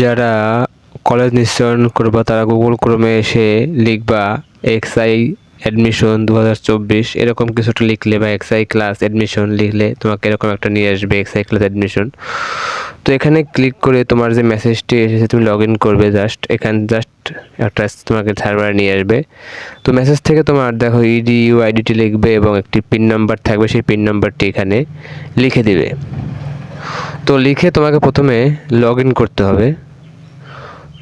যারা কলেজ নিশ্চয়ন করবা, তারা গুগল ক্রোমে এসে লিখবা এক্সআই অ্যাডমিশন দু হাজার চব্বিশ। এরকম কিছুটা লিখলে বা এক্সআই ক্লাস অ্যাডমিশন লিখলে তোমাকে এরকম একটা নিয়ে আসবে এক্সআই ক্লাস অ্যাডমিশন তো এখানে ক্লিক করে তোমার যে মেসেজটি এসেছে, তুমি লগ ইন করবে জাস্ট এখানে জাস্ট একটা তোমাকে সার্ভারে নিয়ে আসবে। তো মেসেজ থেকে তোমার দেখো ইডি ইউ আইডিটি লিখবে এবং একটি পিন নাম্বার থাকবে, সেই পিন নাম্বারটি এখানে লিখে দিবে। তো লিখে তোমাকে প্রথমে লগ ইন করতে হবে।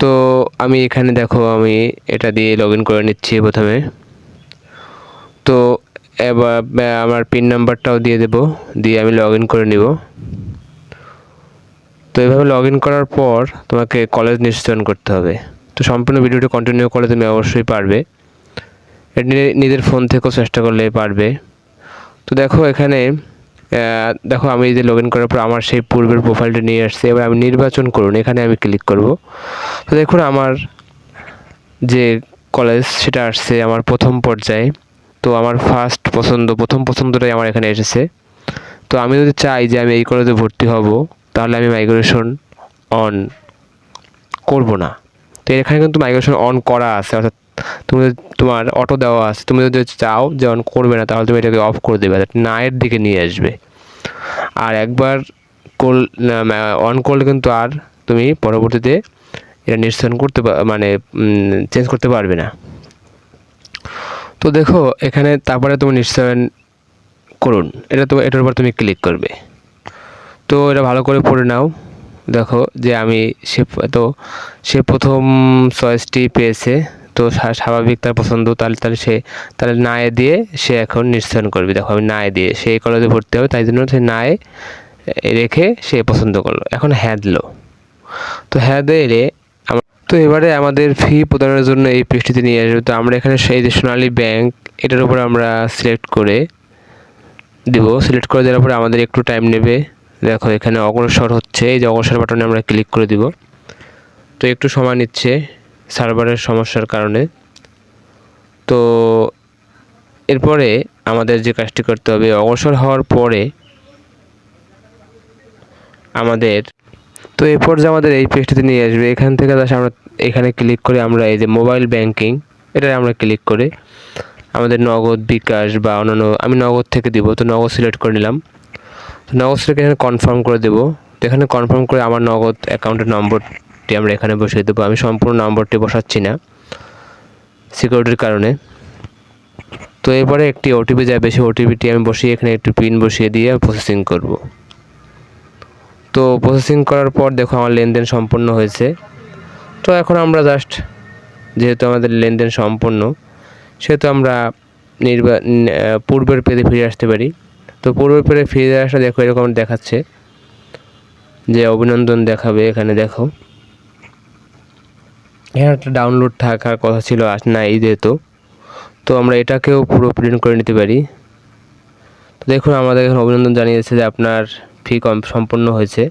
তো আমি এখানে দেখো, আমি এটা দিয়ে লগ ইন করে নিচ্ছি প্রথমে। তো এবার আমার পিন নাম্বারটাও দিয়ে দেব, দিয়ে আমি লগ ইন করে নিব। তো এভাবে লগ ইন করার পর তোমাকে কলেজ নিশ্চয়ন করতে হবে। তো সম্পূর্ণ ভিডিওটি কন্টিনিউ করলে তুমি অবশ্যই পারবে। এটি নিজের ফোন থেকেও চেষ্টা করলে পারবে। তো দেখো এখানে দেখো, আমি যে লগ ইন করার পর আমার সেই পূর্বের প্রোফাইলটা নিয়ে আসছে, এবার আমি নির্বাচন করুন, এখানে আমি ক্লিক করব। তো দেখুন, আমার যে কলেজ সেটা আসছে আমার প্রথম পর্যায়ে। তো আমার ফার্স্ট পছন্দ, প্রথম পছন্দটাই আমার এখানে এসেছে। তো আমি যদি চাই যে আমি এই কলেজে ভর্তি হব, তাহলে আমি মাইগ্রেশন অন করব না। তো এখানে কিন্তু মাইগ্রেশন অন করা আছে, অর্থাৎ তুমি তোমার অটো দেওয়া আছে, তুমি যদি চাও যে অন করবে না, তাহলে তুমি এটাকে অফ করে দেবে। না এর দিকে নিয়ে আসবে। আর একবার কল অন করলে কিন্তু আর তুমি পরবর্তীতে এটা নিশ্চয়ন করতে মানে চেঞ্জ করতে পারবে না। তো দেখো, এখানে তারপরে তুমি নিশ্চয়ন করুন। এটা তো এটার উপর তুমি ক্লিক করবে। তো এটা ভালো করে পড়ে নাও। দেখো যে আমি সে তো সে প্রথম চয়েসটি পেয়েছে। তো স্বাভাবিক তার পছন্দ, তাহলে তাহলে সে তাহলে নায়ে দিয়ে সে এখন নিশ্চয়ন করবে। দেখো আমি নায়ে দিয়ে সে এই কলেজে ভর্তি হবে, তাই জন্য সে নায়ে রেখে সে পছন্দ করল। এখন হ্যাঁ দিল তো হ্যাঁ দিলে তো এবারে আমাদের ফি প্রদানের জন্য এই পৃষ্ঠটিতে নিয়ে আসবে। তো আমরা এখানে সেই যে সোনালী ব্যাংক এটার উপর আমরা সিলেক্ট করে দেবো। সিলেক্ট করে দেওয়ার পরে আমাদের একটু টাইম নেবে। দেখো এখানে অগ্রসর হচ্ছে। এই যে অগ্রসর বাটনে আমরা ক্লিক করে দিব। তো একটু সময় নিচ্ছে। সার্ভারের সমস্যার কারণে। তো এরপরে আমাদের যে কাজটি করতে হবে, অগ্রসর হওয়ার পরে আমাদের, তো এরপর যে আমাদের এই পেজটিতে নিয়ে আসবে। এখান থেকে আমরা এখানে ক্লিক করে আমরা এই যে মোবাইল ব্যাংকিং এটা আমরা ক্লিক করে আমাদের নগদ বিকাশ বা অন্যান্য, আমি নগদ থেকে দিব, তো নগদ সিলেক্ট করে নিলাম। তো নগদ সিলেক্ট এখানে কনফার্ম করে দেবো। তো এখানে কনফার্ম করে আমার নগদ অ্যাকাউন্টের নম্বরটি আমরা এখানে বসিয়ে দেবো। আমি সম্পূর্ণ নম্বরটি বসাচ্ছি না সিকিউরিটির কারণে। তো এরপরে একটি ওটিপি যাবে সেই ওটিপিটি আমি বসিয়ে এখানে একটি পিন বসিয়ে দিয়ে প্রসেসিং করব। তো প্রসেসিং করার পর দেখো আমার লেনদেন সম্পূর্ণ হয়েছে। তো এখন আমরা জাস্ট যেহেতু আমাদের লেনদেন সম্পূর্ণ, সেহেতু আমরা নির্বা পূর্বের পেজে ফিরে আসতে পারি। তো পূর্বের পেজে ফিরে আসা দেখো এরকম দেখাচ্ছে যে অভিনন্দন দেখাবে এখানে দেখো। এখানে একটা ডাউনলোড থাকার কথা ছিল আজ না এই যেহেতু তো। আমরা এটাকেও পুরো প্রিন্ট করে নিতে পারি। তো দেখুন, আমাদের এখানে অভিনন্দন জানিয়েছে যে আপনার ফি কম সম্পন্ন হয়েছে।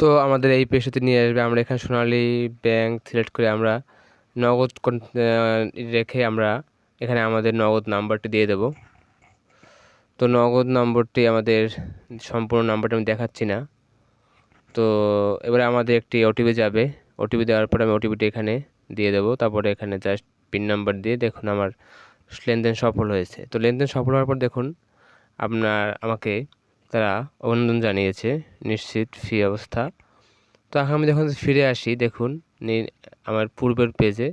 তো আমাদের এই পেশাতে নিয়ে আসবে। আমরা এখানে সোনালী ব্যাংক সিলেক্ট করে আমরা নগদ রেখে আমরা এখানে আমাদের নগদ নাম্বারটি দিয়ে দেব। তো নগদ নম্বরটি আমাদের সম্পূর্ণ নাম্বারটি আমি দেখাচ্ছি না। তো এবারে আমাদের একটি ওটিপি যাবে। ওটিপি দেওয়ার পরে আমি ওটিপিটি এখানে দিয়ে দেবো। তারপরে এখানে জাস্ট পিন নাম্বার দিয়ে দেখুন আমার লেনদেন সফল হয়েছে। তো লেনদেন সফল হওয়ার পর দেখুন, আপনার আমাকে তারা অভিনন্দন জানিয়েছে, নিশ্চিত ফি অবস্থা। তো এখন আমি যখন ফিরে আসি, দেখুন আমার পূর্বের পেজে